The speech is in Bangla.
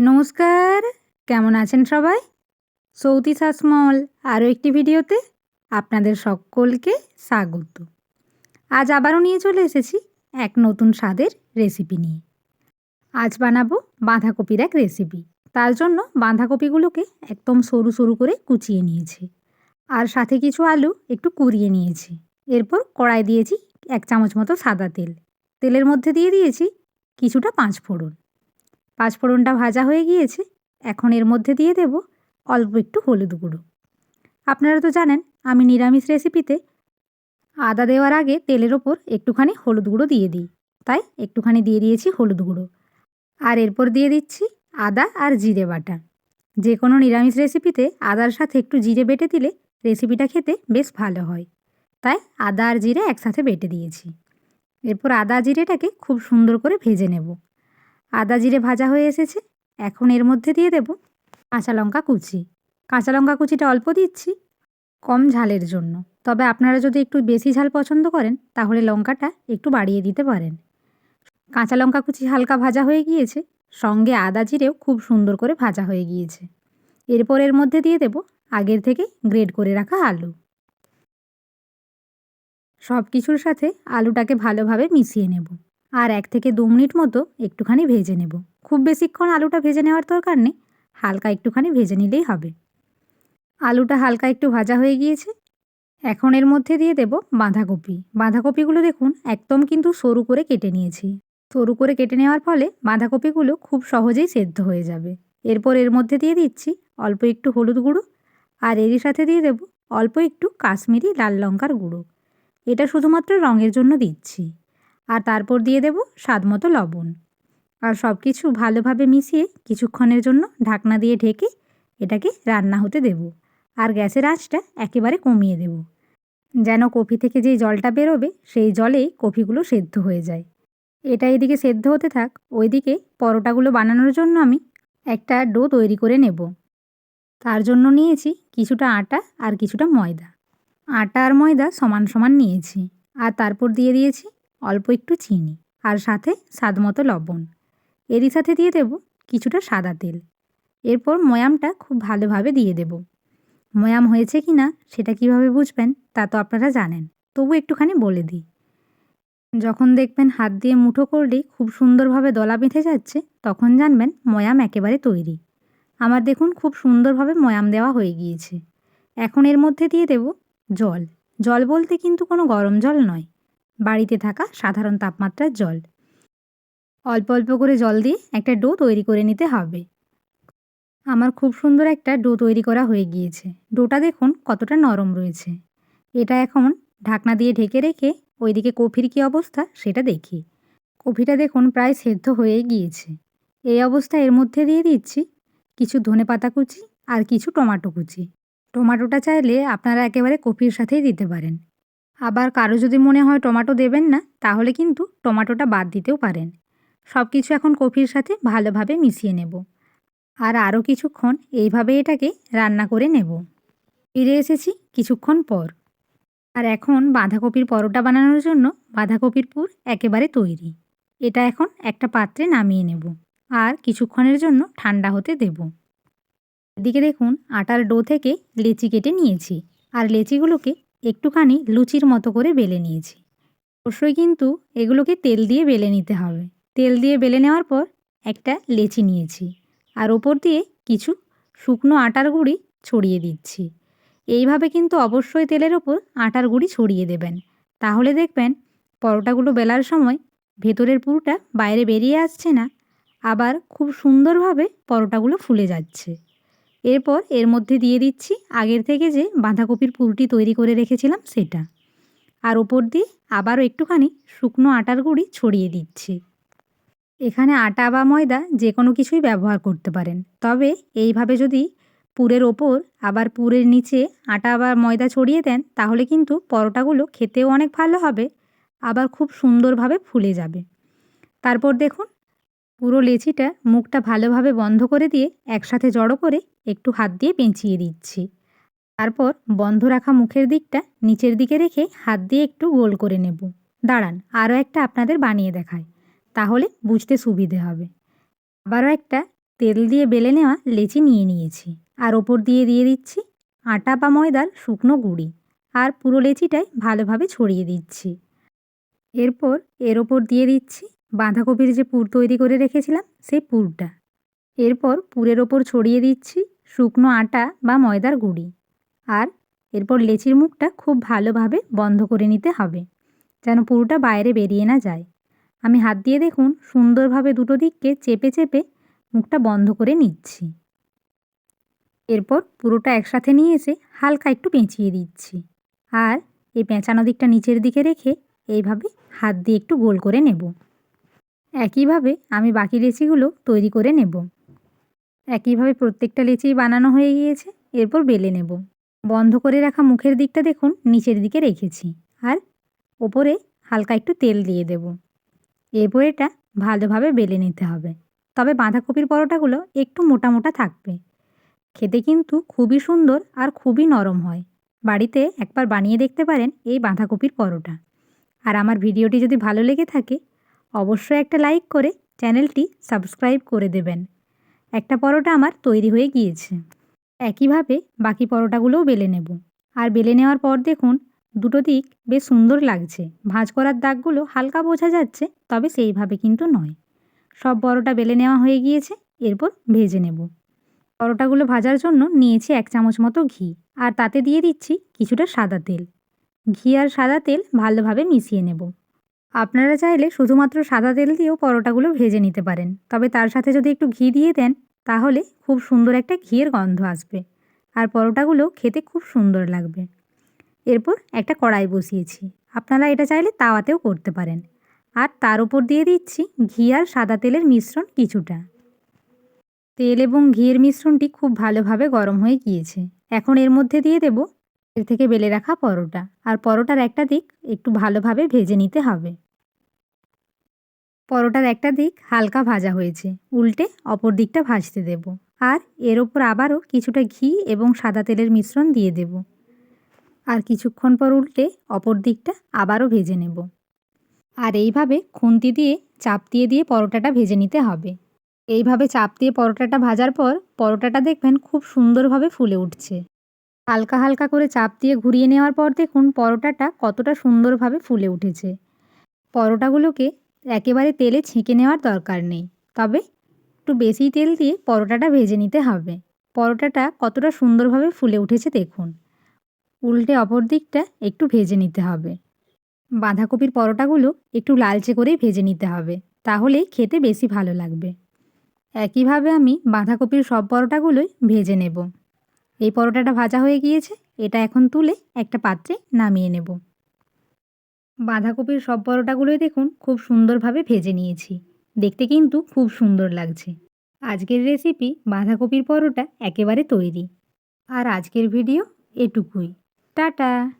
নমস্কার, কেমন আছেন সবাই? সৌতি শাসমল আরও একটি ভিডিওতে আপনাদের সকলকে স্বাগত। আজ আবারও নিয়ে চলে এসেছি এক নতুন স্বাদের রেসিপি নিয়ে। আজ বানাবো বাঁধাকপির এক রেসিপি। তার জন্য বাঁধাকপিগুলোকে একদম সরু সরু করে কুচিয়ে নিয়েছি। আর সাথে কিছু আলু একটু কুড়িয়ে নিয়েছি। এরপর কড়াই দিয়েছি এক চামচ মতো সাদা তেল। তেলের মধ্যে দিয়ে দিয়েছি কিছুটা পাঁচ ফোড়ন পাঁচফোড়নটা ভাজা হয়ে গিয়েছে, এখন এর মধ্যে দিয়ে দেব অল্প একটু হলুদ গুঁড়ো। আপনারা তো জানেন, আমি নিরামিষ রেসিপিতে আদা দেওয়ার আগে তেলের ওপর একটুখানি হলুদ গুঁড়ো দিয়ে দিই। তাই একটুখানি দিয়ে দিয়েছি হলুদ গুঁড়ো। আর এরপর দিয়ে দিচ্ছি আদা আর জিরে বাটা। যে কোনো নিরামিষ রেসিপিতে আদার সাথে একটু জিরে বেটে দিলে রেসিপিটা খেতে বেশ ভালো হয়। তাই আদা আর জিরে একসাথে বেটে দিয়েছি। এরপর আদা জিরেটাকে খুব সুন্দর করে ভেজে নেব। আদা জিরে ভাজা হয়ে এসেছে। এখন এর মধ্যে দিয়ে দেব কাঁচা লঙ্কা কুচি। কাঁচা লঙ্কা কুচিটা অল্প দিচ্ছি কম ঝালের জন্য। তবে আপনারা যদি একটু বেশি ঝাল পছন্দ করেন, তাহলে লঙ্কাটা একটু বাড়িয়ে দিতে পারেন। কাঁচা লঙ্কা কুচি হালকা ভাজা হয়ে গিয়েছে। সঙ্গে আদা জিরেও খুব সুন্দর করে ভাজা হয়ে গিয়েছে। এরপর এর মধ্যে দিয়ে দেব আগের থেকে গ্রেড করে রাখা আলু। সব কিছুর সাথে আলুটাকে ভালোভাবে মিশিয়ে নেব। আর এক থেকে দু মিনিট মতো একটুখানি ভেজে নেব। খুব বেশিক্ষণ আলুটা ভেজে নেওয়ার দরকার নেই, হালকা একটুখানি ভেজে নিলেই হবে। আলুটা হালকা একটু ভাজা হয়ে গিয়েছে। এখন এর মধ্যে দিয়ে দেব বাঁধাকপি। বাঁধাকপিগুলো দেখুন একদম কিন্তু সরু করে কেটে নিয়েছি। সরু করে কেটে নেওয়ার ফলে বাঁধাকপিগুলো খুব সহজেই সেদ্ধ হয়ে যাবে। এরপর এর মধ্যে দিয়ে দিচ্ছি অল্প একটু হলুদ গুঁড়ো আর এরই সাথে দিয়ে দেব অল্প একটু কাশ্মীরি লাল লঙ্কার গুঁড়ো। এটা শুধুমাত্র রঙের জন্য দিচ্ছি। আর তারপর দিয়ে দেব স্বাদ মতো লবণ। আর সব কিছু ভালোভাবে মিশিয়ে কিছুক্ষণের জন্য ঢাকনা দিয়ে ঢেকে এটাকে রান্না হতে দেব। আর গ্যাসের আঁচটা একেবারে কমিয়ে দেব। যেন কফি থেকে যেই জলটা বেরোবে, সেই জলেই কফিগুলো সেদ্ধ হয়ে যায়। এটা এদিকে সেদ্ধ হতে থাক, ওইদিকে পরোটাগুলো বানানোর জন্য আমি একটা ডো তৈরি করে নেব। তার জন্য নিয়েছি কিছুটা আটা আর কিছুটা ময়দা। আটা আর ময়দা সমান সমান নিয়েছি। আর তারপর দিয়ে দিয়েছি অল্প একটু চিনি আর সাথে স্বাদ মতো লবণ। এরই সাথে দিয়ে দেব কিছুটা সাদা তেল। এরপর ময়ামটা খুব ভালোভাবে দিয়ে দেব। ময়াম হয়েছে কি না সেটা কীভাবে বুঝবেন তা তো আপনারা জানেন। তবু একটুখানি বলে দিই। যখন দেখবেন হাত দিয়ে মুঠো করলেই খুব সুন্দরভাবে দলা বেঁধে যাচ্ছে, তখন জানবেন ময়াম একেবারে তৈরি। আমার দেখুন খুব সুন্দরভাবে ময়াম দেওয়া হয়ে গিয়েছে। এখন এর মধ্যে দিয়ে দেব জল। জল বলতে কিন্তু কোনো গরম জল নয়। বাড়িতে থাকা সাধারণ তাপমাত্রার জল। অল্প অল্প করে জল দিয়ে একটা ডো তৈরি করে নিতে হবে। আমার খুব সুন্দর একটা ডো তৈরি করা হয়ে গিয়েছে। ডোটা দেখুন কতটা নরম রয়েছে। এটা এখন ঢাকনা দিয়ে ঢেকে রেখে ওইদিকে কফির কী অবস্থা সেটা দেখি। কফিটা দেখুন প্রায় সেদ্ধ হয়েই গিয়েছে। এই অবস্থা এর মধ্যে দিয়ে দিচ্ছি কিছু ধনে পাতা কুচি আর কিছু টমাটো কুচি। টমাটোটা চাইলে আপনারা একেবারে কফির সাথেই দিতে পারেন। আবার কারও যদি মনে হয় টমাটো দেবেন না, তাহলে কিন্তু টমাটোটা বাদ দিতেও পারেন। সব কিছু এখন কফির সাথে ভালোভাবে মিশিয়ে নেব। আর আরও কিছুক্ষণ এইভাবে এটাকে রান্না করে নেব। ফিরে এসেছি কিছুক্ষণ পর। আর এখন বাঁধাকপির পরোটা বানানোর জন্য বাঁধাকপির পুর একেবারে তৈরি। এটা এখন একটা পাত্রে নামিয়ে নেব। আর কিছুক্ষণের জন্য ঠান্ডা হতে দেব। এদিকে দেখুন, আটার ডো থেকে লেচি কেটে নিয়েছি। আর লেচিগুলোকে একটুখানি লুচির মতো করে বেলে নিয়েছি। অবশ্যই কিন্তু এগুলোকে তেল দিয়ে বেলে নিতে হবে। তেল দিয়ে বেলে নেওয়ার পর একটা লেচি নিয়েছি আর ওপর দিয়ে কিছু শুকনো আটার গুঁড়ি ছড়িয়ে দিচ্ছি। এইভাবে কিন্তু অবশ্যই তেলের ওপর আটার গুঁড়ি ছড়িয়ে দেবেন। তাহলে দেখবেন পরোটাগুলো বেলার সময় ভেতরের পুরোটা বাইরে বেরিয়ে আসছে না, আবার খুব সুন্দরভাবে পরোটাগুলো ফুলে যাচ্ছে। এরপর এর মধ্যে দিয়ে দিচ্ছি আগের থেকে যে বাঁধাকপির পুরটি তৈরি করে রেখেছিলাম সেটা। আর ওপর দিয়ে আবারও একটুখানি শুকনো আটার গুঁড়ি ছড়িয়ে দিচ্ছি। এখানে আটা বা ময়দা যে কোনো কিছুই ব্যবহার করতে পারেন। তবে এইভাবে যদি পুরের ওপর আবার পুরের নিচে আটা বা ময়দা ছড়িয়ে দেন, তাহলে কিন্তু পরোটাগুলো খেতেও অনেক ভালো হবে, আবার খুব সুন্দরভাবে ফুলে যাবে। তারপর দেখুন পুরো লেচিটা মুখটা ভালোভাবে বন্ধ করে দিয়ে একসাথে জড়ো করে একটু হাত দিয়ে পেঁচিয়ে দিচ্ছি। তারপর বন্ধ রাখা মুখের দিকটা নিচের দিকে রেখে হাত দিয়ে একটু গোল করে নেব। দাঁড়ান, আরও একটা আপনাদের বানিয়ে দেখায় তাহলে বুঝতে সুবিধে হবে। আবারও একটা তেল দিয়ে বেলে নেওয়া লেচি নিয়ে নিয়েছি। আর ওপর দিয়ে দিয়ে দিচ্ছি আটা বা ময়দার শুকনো গুঁড়ি। আর পুরো লেচিটাই ভালোভাবে ছড়িয়ে দিচ্ছি। এরপর এর ওপর দিয়ে দিচ্ছি বাঁধাকপির যে পুর তৈরি করে রেখেছিলাম, সেই পুরটা। এরপর পুরের ওপর ছড়িয়ে দিচ্ছি শুকনো আটা বা ময়দার গুঁড়ি। আর এরপর লেচির মুখটা খুব ভালোভাবে বন্ধ করে নিতে হবে, যেন পুরোটা বাইরে বেরিয়ে না যায়। আমি হাত দিয়ে দেখুন, সুন্দরভাবে দুটো দিককে চেপে চেপে মুখটা বন্ধ করে নিচ্ছি। এরপর পুরোটা একসাথে নিয়ে এসে হালকা একটু পেঁচিয়ে দিচ্ছি। আর এই পেঁচানো দিকটা নিচের দিকে রেখে এইভাবে হাত দিয়ে একটু গোল করে নেব। একইভাবে আমি বাকি লেচিগুলো তৈরি করে নেব। একইভাবে প্রত্যেকটা লেচিই বানানো হয়ে গিয়েছে, এরপর বেলে নেব। বন্ধ করে রাখা মুখের দিকটা দেখুন, নিচের দিকে রেখেছি। আর ওপরে হালকা একটু তেল দিয়ে দেব। এরপর এটা ভালোভাবে বেলে নিতে হবে। তবে বাঁধাকপির পরোটাগুলো একটু মোটা মোটা থাকবে। খেতে কিন্তু খুবই সুন্দর আর খুবই নরম হয়। বাড়িতে একবার বানিয়ে দেখতে পারেন এই বাঁধাকপির পরোটা। আর আমার ভিডিওটি যদি ভালো লেগে থাকে অবশ্যই একটা লাইক করে চ্যানেলটি সাবস্ক্রাইব করে দেবেন। একটা পরোটা আমার তৈরি হয়ে গিয়েছে। একইভাবে বাকি পরোটাগুলোও বেলে নেব। আর বেলে নেওয়ার পর দেখুন, দুটো দিক বেশ সুন্দর লাগছে। ভাঁজ করার দাগগুলো হালকা বোঝা যাচ্ছে, তবে সেইভাবে কিন্তু নয়। সব পরোটা বেলে নেওয়া হয়ে গিয়েছে, এরপর ভেজে নেব। পরোটাগুলো ভাজার জন্য নিয়েছি এক চামচ মতো ঘি, আর তাতে দিয়ে দিচ্ছি কিছুটা সাদা তেল। ঘি আর সাদা তেল ভালোভাবে মিশিয়ে নেব। আপনারা চাইলে শুধুমাত্র সাদা তেল দিয়েও পরোটাগুলো ভেজে নিতে পারেন। তবে তার সাথে যদি একটু ঘি দিয়ে দেন, তাহলে খুব সুন্দর একটা ঘিয়ের গন্ধ আসবে। আর পরোটাগুলো খেতে খুব সুন্দর লাগবে। এরপর একটা কড়াই বসিয়েছি। আপনারা এটা চাইলে তাওয়াতেও করতে পারেন। আর তার উপর দিয়ে দিচ্ছি ঘি আর সাদা তেলের মিশ্রণ কিছুটা। তেল এবং ঘিয়ের মিশ্রণটি খুব ভালোভাবে গরম হয়ে গিয়েছে। এখন এর মধ্যে দিয়ে দেব এর থেকে বেলে রাখা পরোটা। আর পরোটার একটা দিক একটু ভালোভাবে ভেজে নিতে হবে। পরোটার একটা দিক হালকা ভাজা হয়েছে। উল্টে অপর দিকটা ভাজতে দেব। আর এর ওপর আবারও কিছুটা ঘি এবং সাদা তেলের মিশ্রণ দিয়ে দেব। আর কিছুক্ষণ পর উল্টে অপর দিকটা আবারও ভেজে নেব। আর এইভাবে খুন্তি দিয়ে চাপ দিয়ে দিয়ে পরোটাটা ভেজে নিতে হবে। এইভাবে চাপ দিয়ে পরোটাটা ভাজার পর পরোটাটা দেখবেন খুব সুন্দরভাবে ফুলে উঠছে। হালকা হালকা করে চাপ দিয়ে ঘুরিয়ে নেওয়ার পর দেখুন পরোটাটা কতটা সুন্দরভাবে ফুলে উঠেছে। পরোটাগুলোকে একেবারে তেলে ছেঁকে নেওয়ার দরকার নেই, তবে একটু বেশি তেল দিয়ে পরোটাটা ভেজে নিতে হবে। পরোটাটা কতটা সুন্দরভাবে ফুলে উঠেছে দেখুন। উল্টে অপর দিকটা একটু ভেজে নিতে হবে। বাঁধাকপির পরোটাগুলো একটু লালচে করেই ভেজে নিতে হবে তাহলেই খেতে বেশি ভালো লাগবে। একইভাবে আমি বাঁধাকপির সব পরোটাগুলোই ভেজে নেব। এই পরোটাটা ভাজা হয়ে গিয়েছে, এটা এখন তুলে একটা পাত্রে নামিয়ে নেব। বাঁধাকপির সব পরোটাগুলোই দেখুন খুব সুন্দরভাবে ভেজে নিয়েছি। দেখতে কিন্তু খুব সুন্দর লাগছে। আজকের রেসিপি বাঁধাকপির পরোটা একেবারে তৈরি। আর আজকের ভিডিও এটুকুই। টাটা!